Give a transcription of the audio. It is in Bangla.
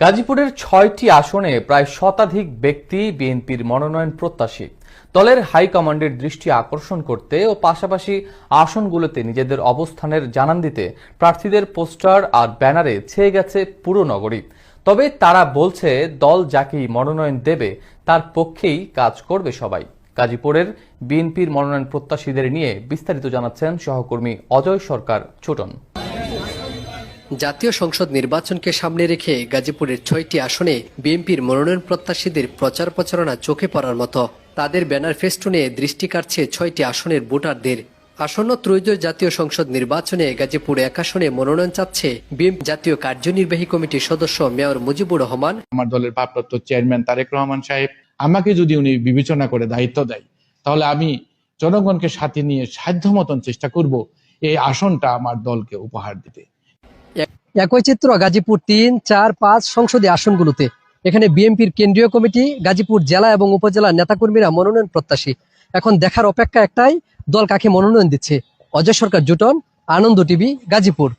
গাজীপুরের ছয়টি আসনে প্রায় শতাধিক ব্যক্তি বিএনপির মনোনয়ন প্রত্যাশী। দলের হাইকমান্ডের দৃষ্টি আকর্ষণ করতে ও পাশাপাশি আসনগুলোতে নিজেদের অবস্থানের জানান দিতে প্রার্থীদের পোস্টার আর ব্যানারে ছেয়ে গেছে পুরো নগরী। তবে তারা বলছে, দল যাকেই মনোনয়ন দেবে, তার পক্ষেই কাজ করবে সবাই। গাজীপুরের বিএনপির মনোনয়ন প্রত্যাশীদের নিয়ে বিস্তারিত জানাচ্ছেন সহকর্মী অজয় সরকার, ছোটন। জাতীয় সংসদ নির্বাচনকে সামনে রেখে গাজীপুরের ছয়টি আসনে বিএনপির মনোনয়ন প্রত্যাশীদের প্রচার প্রচারণা চোখে পড়ার মতো। তাদের ব্যানার ফেস্টুনে দৃষ্টি কাটছে ছয়টি আসনের ভোটারদের। আসন্ন ত্রয়োদশ জাতীয় সংসদ নির্বাচনে গাজীপুর এক আসনে মনোনয়ন চাচ্ছে বিএনপি জাতীয় কার্যনির্বাহী কমিটির সদস্য মেয়র মুজিবুর রহমান। আমার দলের ভারপ্রাপ্ত চেয়ারম্যান তারেক রহমান সাহেব, আমাকে যদি উনি বিবেচনা করে দায়িত্ব দেয়, তাহলে আমি জনগণকে সাথে নিয়ে সাধ্য মতন চেষ্টা করব, এই আসনটা আমার দলকে উপহার দিতে। একই চিত্র গাজীপুর তিন, চার, পাঁচ সংসদীয় আসনগুলোতে। এখানে বিএনপির কেন্দ্রীয় কমিটি, গাজীপুর জেলা এবং উপজেলা নেতাকর্মীরা মনোনয়ন প্রত্যাশী। এখন দেখার অপেক্ষা একটাই, দল কাকে মনোনয়ন দিচ্ছে? অজয় সরকার জুটন, আনন্দ টিভি, গাজীপুর।